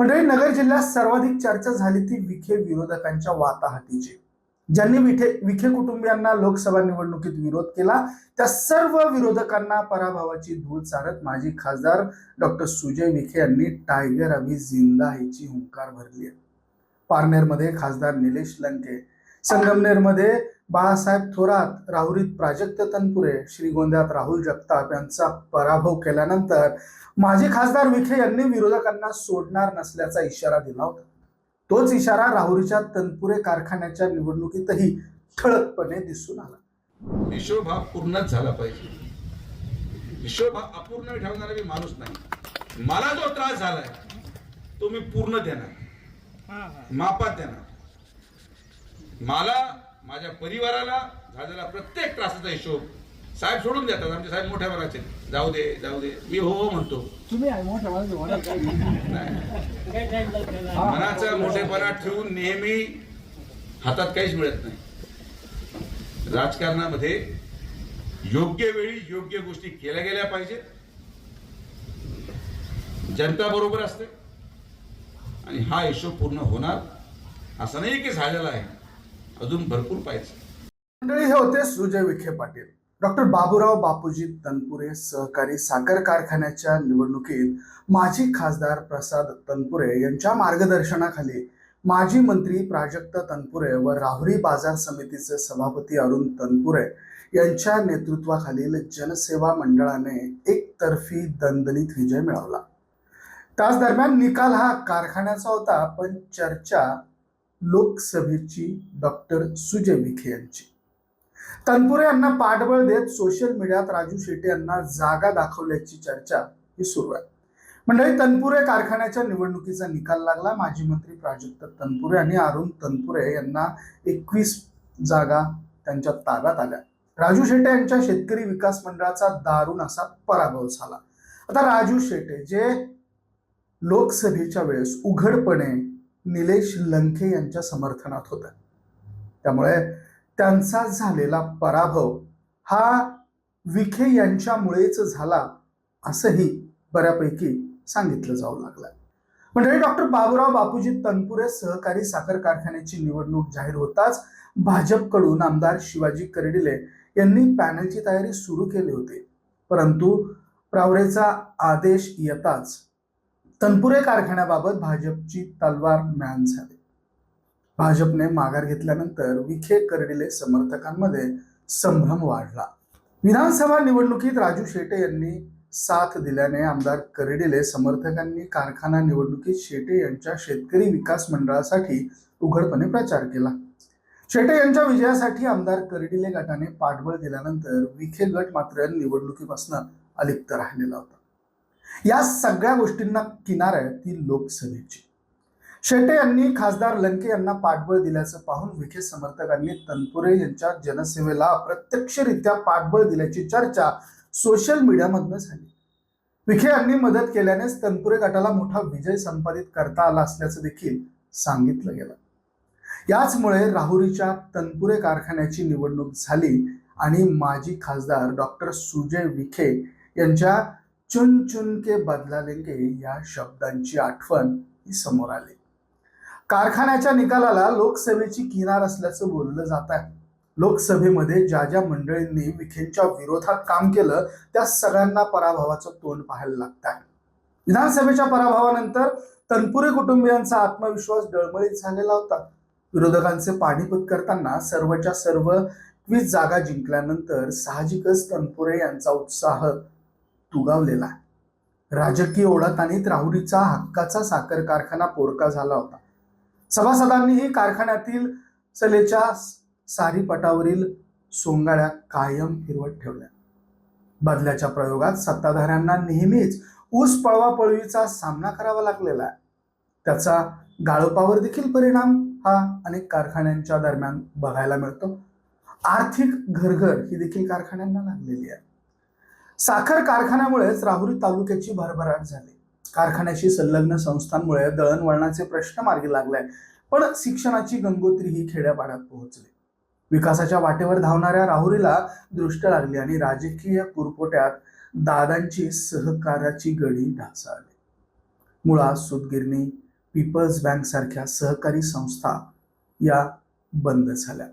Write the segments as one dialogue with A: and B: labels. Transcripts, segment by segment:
A: मंडळी नगर जिल्ह्यात सर्वाधिक चर्चा झाली ती विखे विरोधकांच्या वाताहतीची. ज्यांनी विखे विखे कुटुंबियांना लोकसभा निवडणुकीत विरोध केला त्या सर्व विरोधकांना पराभवाची धूळ चारत माजी खासदार डॉक्टर सुजय विखे यांनी टायगर अभि जिंदा हीची हुंकार भरली आहे. पारनेरमध्ये खासदार निलेश लंके संगमनेरमध्ये बाळासाहेब थोरात राहुरीत प्राजक्त तनपुरे श्रीगोंद्यात राहुल जगताप यांचा पराभव केल्यानंतर माजी खासदार विखे यांनी विरोधकांना सोडणार नसल्याचा इशारा दिला होता. तोच इशारा राहुरीच्या तनपुरे कारखान्याच्या निवडणुकीतही ठळकपणे दिसून आला.
B: हिशोब हा पूर्णच झाला पाहिजे. हिशोब हा अपूर्ण ठेवणारा मी माणूस नाही. मला जो त्रास झालाय तो मी पूर्ण देणार. मापात देणार. मला माझ्या परिवाराला झालेला प्रत्येक त्रासाचा हिशोब साहेब सोडून देतात. आमचे साहेब मोठ्या वराचे जाऊ दे जाऊ दे. मी हो हो म्हणतो.
C: तुम्ही
B: मनाचा मोठेपणा ठेवून नेहमी हातात काहीच मिळत नाही. राजकारणामध्ये योग्य वेळी योग्य गोष्टी केल्या गेल्या पाहिजेत. जनता बरोबर असते. आणि हा हिशोब पूर्ण होणार असं नाही की झालेला आहे. अजून भरपूर पाहिजे
A: मंडळी हे होते सुजय विखे पाटील. डॉक्टर बाबूराव बापूजी तनपुरे सहकारी साखर कारखान्याच्या निवडणुकीत माजी खासदार प्रसाद तनपुरे यांच्या मार्गदर्शनाखाली माजी मंत्री प्राजक्त तनपुरे व राहुरी बाजार समितीचे सभापती अरुण तनपुरे यांच्या नेतृत्वाखालील जनसेवा मंडळाने एकतर्फी दणदणीत विजय मिळवला. त्याच दरम्यान निकाल हा कारखान्याचा होता पण चर्चा लोकसभेची डॉक्टर सुजय विखे यांची. तनपुरे यांना पाठबळ देत सोशल मीडियात राजू शेटे यांना जागा दाखवल्याची चर्चा ही सुरू आहे. मंडळी तनपुरे कारखान्याच्या निवडणुकीचा निकाल लागला. माजी मंत्री प्राजक्त तनपुरे आणि अरुण तनपुरे यांना एकवीस जागा त्यांच्या ताब्यात आल्या. राजू शेट्टे यांच्या शेतकरी विकास मंडळाचा दारुण असा पराभव झाला. आता राजू शेट्टे जे लोकसभेच्या वेळेस उघडपणे निलेश लंके यांच्या समर्थनात होता. त्यामुळे त्यांचा झालेला पराभव हा विखे यांच्यामुळेच झाला असंही बऱ्यापैकी सांगितलं जाऊ लागलं. म्हणजे डॉक्टर बाबूराव बापूजी तनपुरे सहकारी साखर कारखान्याची निवडणूक जाहीर होताच भाजपकडून आमदार शिवाजी करडिले यांनी पॅनलची तयारी सुरू केली होती. परंतु प्रावरेचा आदेश येताच तनपुरे कारखान्याबाबत भाजपची तलवार म्यान झाली. भाजपने माघार घेतल्यानंतर विखे कर्डिले समर्थकांमध्ये संभ्रम वाढला. विधानसभा निवडणुकीत राजू शेटे यांनी साथ दिल्याने आमदार करडिले समर्थकांनी कारखाना निवडणुकीत शेटे यांच्या शेतकरी विकास मंडळासाठी उघडपणे प्रचार केला. शेटे यांच्या विजयासाठी आमदार करडिले गटाने पाठबळ दिल्यानंतर विखे गट मात्र निवडणुकीपासून अलिप्त राहिलेला होता. या सगळ्या गोष्टींना किनार आहे ती लोकसभेची. शेटे यांनी खासदार लंके यांना पाठबळ दिल्याचं पाहून विखे समर्थकांनी तनपुरे यांच्या जनसेवेला अप्रत्यक्षरित्या पाठबळ दिल्याची चर्चा सोशल मीडियामधनं झाली. विखे यांनी मदत केल्यानेच तनपुरे गटाला मोठा विजय संपादित करता आला असल्याचं देखील सांगितलं गेलं. याचमुळे राहुरीच्या तनपुरे कारखान्याची निवडणूक झाली आणि माजी खासदार डॉक्टर सुजय विखे यांच्या चुन चुन के बदला लेंगे या शब्दांची आठवण ही समोर आली. कारखान्याच्या निकालाला लोकसभेची किनार असल्याचं बोललं जात आहे. लोकसभेमध्ये ज्या ज्या मंडळींनी विखेंच्या विरोधात काम केलं त्या सगळ्यांना पराभवाचं तोंड पाहायला लागत आहे. विधानसभेच्या पराभवानंतर तनपुरे कुटुंबियांचा आत्मविश्वास डळमळीत झालेला होता. विरोधकांचे पाणीपत करताना सर्वच्या सर्व वीस जागा जिंकल्यानंतर साहजिकच तनपुरे यांचा उत्साह तुगावलेला आहे. राजकीय ओढाताणीत राहुरीचा हक्काचा साखर कारखाना पोरका झाला होता. सभासदांनीही कारखान्यातील चलेच्या सारीपटावरील सोंगाळ्या कायम फिरवत ठेवल्या. बदल्याच्या प्रयोगात सत्ताधाऱ्यांना नेहमीच ऊस पळवापळवीचा सामना करावा लागलेला आहे. त्याचा गाळोपावर देखील परिणाम हा अनेक कारखान्यांच्या दरम्यान बघायला मिळतो. आर्थिक घरघर ही देखील कारखान्यांना लागलेली आहे. साखर कारखान्यामुळेच राहुरी तालुक्याची भरभराट झाली. कारखान्याशी संलग्न संस्थांमुळे दळणवळणाचे प्रश्न मार्गी लागले पण शिक्षणाची गंगोत्री ही खेड्यापाड्यात पोहोचली. विकासाच्या वाटेवर धावणाऱ्या राहुरीला दृष्ट लागली आणि राजकीय पुरपोट्यात दादांची सहकार्याची गडी ढासळली. मुळा सूतगिरणी पीपल्स बँक सारख्या सहकारी संस्था या बंद झाल्या.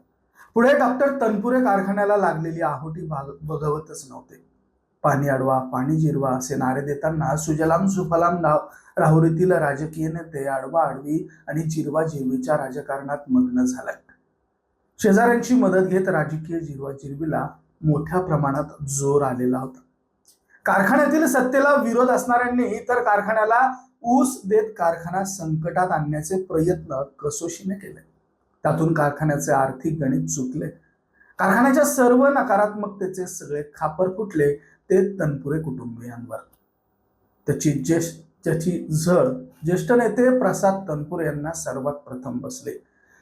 A: पुढे डॉक्टर तनपुरे कारखान्याला लागलेली आहोटी भाग बघवतच नव्हते. पाणी अडवा पाणी जिरवा असे नारे देताना सुजलाम सुफलाम नाव राहुरीतील राजकीय नेते आडवा आडवी आणि जिरवा जिरवीच्या राजकारणात मग्न झालाय. शेजाऱ्यांची मदत घेत राजकीय जिरवा जिरवीला मोठ्या प्रमाणात जोर आलेला होता. कारखान्यातील सत्तेला विरोध असणाऱ्यांनी तर कारखान्याला ऊस देत कारखाना संकटात आणण्याचे प्रयत्न कसोशीने केले. त्यातून कारखान्याचे आर्थिक गणित चुकले. कारखान्याच्या सर्व नकारात्मकतेचे सगळे खापर फुटले. ते तनपुरे कुटुंबियांवर त्याची ज्येष्ठ त्याची झळ ज्येष्ठ नेते प्रसाद तनपुरे यांना सर्वात प्रथम बसले.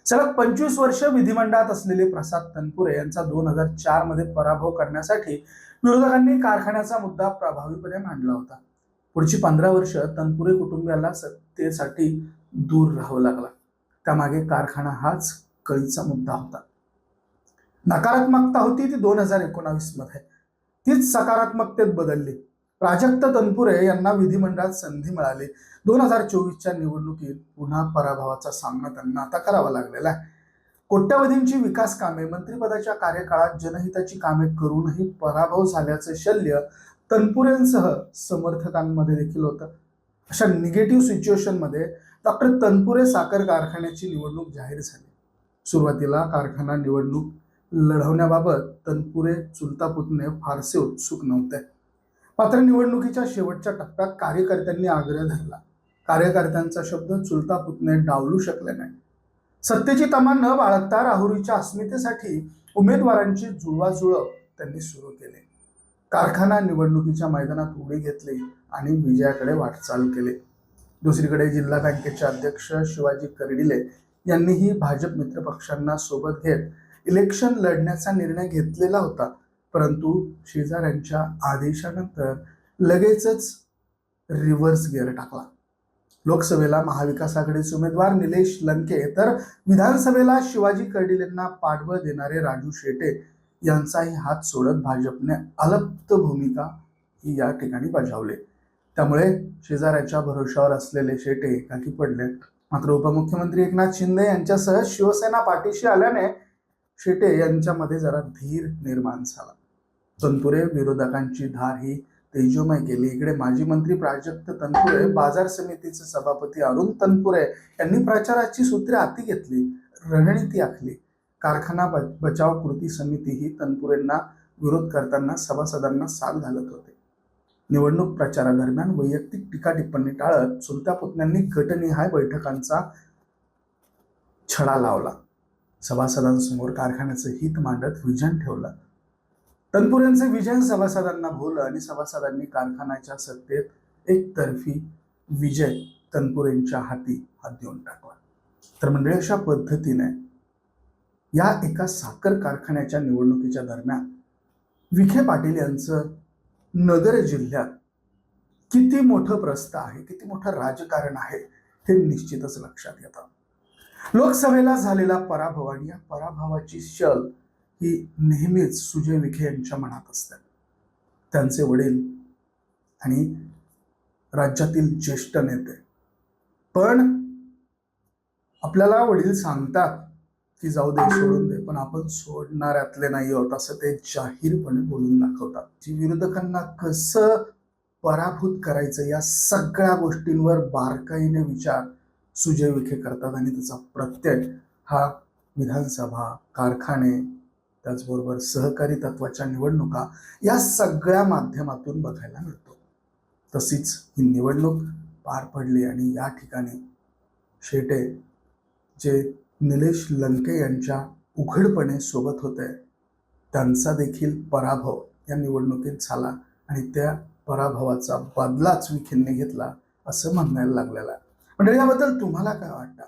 A: सलग पंचवीस वर्ष विधिमंडळात असलेले प्रसाद तनपुरे यांचा दोन हजार चारमध्ये पराभव करण्यासाठी विरोधकांनी कारखान्याचा मुद्दा प्रभावीपणे मांडला होता. पुढची पंधरा वर्ष तनपुरे कुटुंबियाला सत्तेसाठी दूर राहावं लागला. त्यामागे कारखाना हाच कळीचा मुद्दा होता. नकारात्मकता होती ती दोन हजार एकोणावीसमध्ये. तीच सकारात्मकतेत बदलली. प्राजक्त तनपुरे यांना विधिमंडळात संधी मिळाली. दोन हजार चोवीसच्या निवडणुकीत पुन्हा पराभवाचा सामना त्यांना आता करावा लागलेला आहे. कोट्यवधींची विकास कामे मंत्रिपदाच्या कार्यकाळात जनहिताची कामे करूनही पराभव झाल्याचे शल्य तनपुरेंसह समर्थकांमध्ये देखील होतं. अशा निगेटिव्ह सिच्युएशनमध्ये डॉक्टर तनपुरे साखर कारखान्याची निवडणूक जाहीर झाली. सुरुवातीला कारखाना निवडणूक लढवण्याबाबत तनपुरे चुलता पुतणे फारसे उत्सुक नव्हते. मात्र निवडणुकीच्या शेवटच्या टप्प्यात कार्यकर्त्यांनी आग्रह धरला. कार्यकर्त्यांचा शब्द चुलता पुतणे डावलू शकले नाही. सत्तेची तमा न बाळगता राहुरीच्या अस्मितेसाठी उमेदवारांची जुळवाजुळव त्यांनी सुरू केली. कारखाना निवडणुकीच्या मैदानात उडी घेतली आणि विजयाकडे वाटचाल केली. दुसरीकडे जिल्हा बँकेचे अध्यक्ष शिवाजी कर्डिले यांनीही भाजप मित्रपक्षांना सोबत घेत इलेक्शन लढण्याचा निर्णय घेतलेला होता. परंतु शेजाऱ्यांच्या आदेशानंतर लगेचच रिव्हर्स गिअर टाकला. लोकसभेला महाविकास आघाडीचे उमेदवार निलेश लंके तर विधानसभेला शिवाजी कर्डिलेंना पाठबळ देणारे राजू शेटे यांचाही हात सोडत भाजपने अलप्त भूमिका ही या ठिकाणी बजावली. त्यामुळे शेजाऱ्याच्या भरोशावर असलेले शेटे एकाकी पडले. मात्र उपमुख्यमंत्री एकनाथ शिंदे यांच्यासह शिवसेना पाठीशी आल्याने शेटे यांच्यामध्ये जरा धीर निर्माण झाला. तनपुरे विरोधकांची धार ही तेजोमय केली. इकडे माजी मंत्री प्राजक्त तनपुरे बाजार समितीचे सभापती अरुण तनपुरे यांनी प्रचाराची सूत्रे हाती घेतली रणनीती आखली. कारखाना बचाव कृती समिती ही तनपुरेंना विरोध करताना सभासदांना साथ घालत होते. निवडणूक प्रचारादरम्यान वैयक्तिक टीका टिप्पणी टाळत चुलत्या पुतण्यांनी गटनिहाय बैठकांचा छडा लावला. सभासदांसमोर कारखान्याचं हित मांडत विजन ठेवलं. तनपुऱ्यांचे विजन सभासदांना भोवलं आणि सभासदांनी कारखान्याच्या सत्तेत एकतर्फी विजय तनपुरेंच्या हाती हात देऊन टाकला. तर मंडळी अशा पद्धतीने या एका साखर कारखान्याच्या निवडणुकीच्या दरम्यान विखे पाटील यांचं नगर जिल्ह्यात किती मोठं प्रस्थ आहे किती मोठं राजकारण आहे हे निश्चितच लक्षात येतं. लोकसभेला झालेला पराभव आणि या पराभवाची शल ही नेहमीच सुजय विखे यांच्या मनात असतात त्यांचे वडील आणि राज्यातील ज्येष्ठ नेते. पण आपल्याला वडील सांगतात की जाऊ दे सोडून दे पण आपण सोडणाऱ्यातले नाही आहोत असं ते जाहीरपणे बोलून दाखवतात. जी विरोधकांना कसं पराभूत करायचं या सगळ्या गोष्टींवर बारकाईने विचार सुजय विखे करतात आणि त्याचा प्रत्यय हा विधानसभा कारखाने त्याचबरोबर सहकारी तत्वाच्या निवडणुका या सगळ्या माध्यमातून बघायला मिळतो. तशीच ही निवडणूक पार पडली आणि या ठिकाणी शेटे जे निलेश लंके यांच्या उघडपणे सोबत होते त्यांचा देखील पराभव या निवडणुकीत झाला आणि त्या पराभवाचा बदलाच विखेंनी घेतला असं म्हणायला लागलेला आहे म्हणजे याबद्दल तुम्हाला काय वाटतं?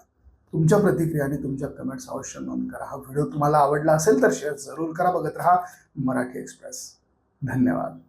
A: तुमच्या प्रतिक्रिया आणि तुमच्या कमेंट्स अवश्य नोंद करा. हा व्हिडिओ तुम्हाला आवडला असेल तर शेअर जरूर करा. बघत राहा मराठी एक्सप्रेस धन्यवाद.